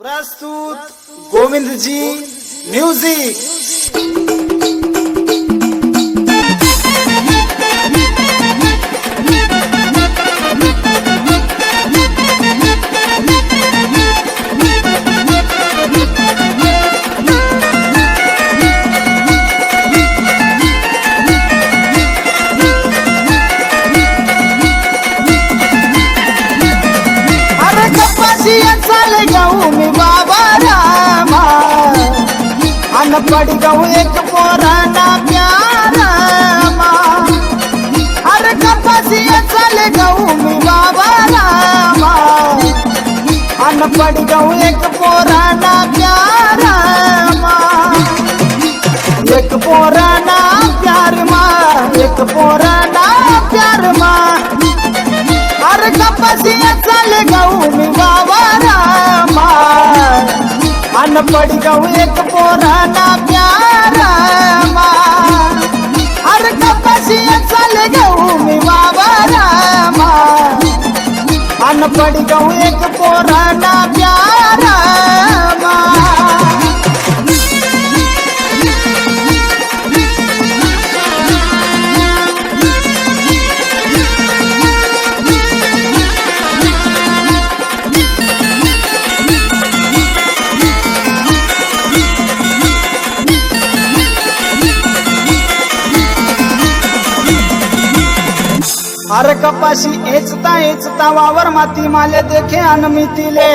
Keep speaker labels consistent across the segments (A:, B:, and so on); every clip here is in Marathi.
A: प्रस्तुत गोविंद जी म्यूजिक अन एक पोराना प्यारा अरे कपाशी चाले गाऊ मी बाबा रामा. अन पड एक पोराना प्यारा एक पोराना प्यार मा एक पोराना प्यार मा. अरे कपासिया चाले गाऊ मी बाबा रामा. अन पड एक पोराना प्यारा मा अरे कपासिया चाले गाऊ मी बाबा अन पड गाऊ एक पोराना प्यारा अरे कपाशी एचता एचता वावर माती माले देखे अन मी तिले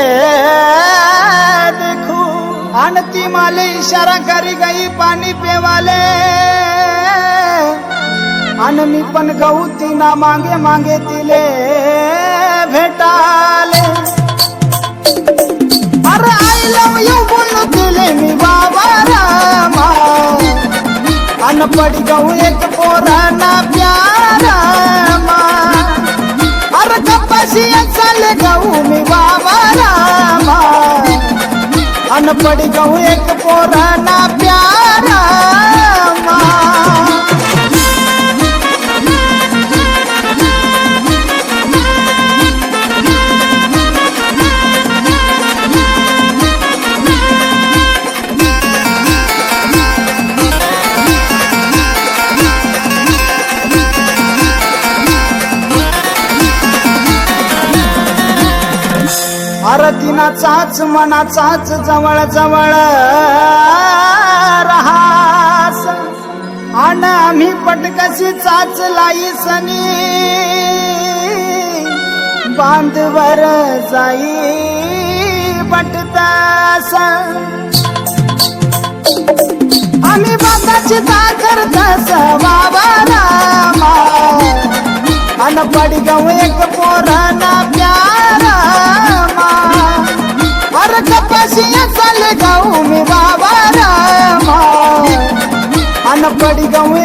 A: देखू. अन ती माले इशारा करी गई पाणी पेवाले. अन मी पण गहू तिना मागे मागे तिले भेटाले. अरे आय लव यू बोलू तिले मी बाबा रामा. अन पड गहू एक पोराना प्यारा. अन पड एक पोराना अरे मनाचाच चाच मना चाच जवळ जवळ रहास. आणि आम्ही पटकशी चाच लाई सनी. बांधवर जाई पटतास आम्ही बांधाची ताकर तस बाबा रामा अन पड एक अन पड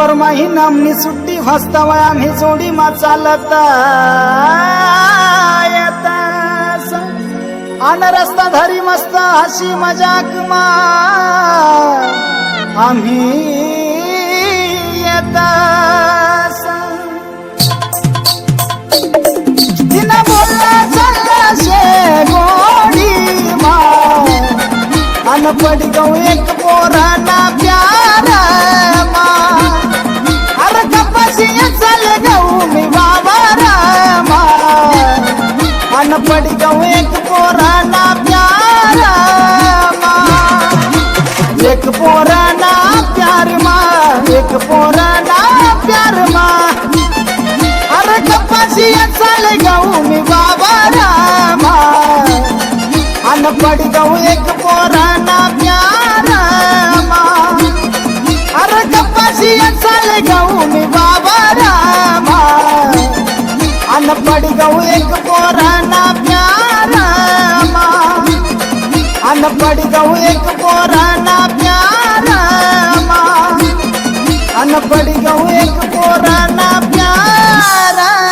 A: अरे वावर माही नामनी सुट्टी हस्तवय आम्ही जोडी मा चालत येतास. अन रस्ता धरी मस्त हसी मजाक मा. आम्ही तिनं बोलला चालला शे गोडी मा अन पड एक पड गऊ एक पोराना प्यारा मा एक पोराना प्यार मा एक पोराना प्यार मा अरे कपाशिया चाले गऊ मी बाबा रामा अन पड गऊ एक પડી દઉં એક કોરાના પ્યારામાં. અન પડી દઉં એક કોરાના પ્યારામાં.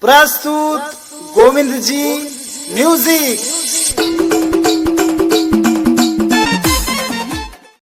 A: પ્રસ્તુત ગોવિંદજી મ્યુઝિક.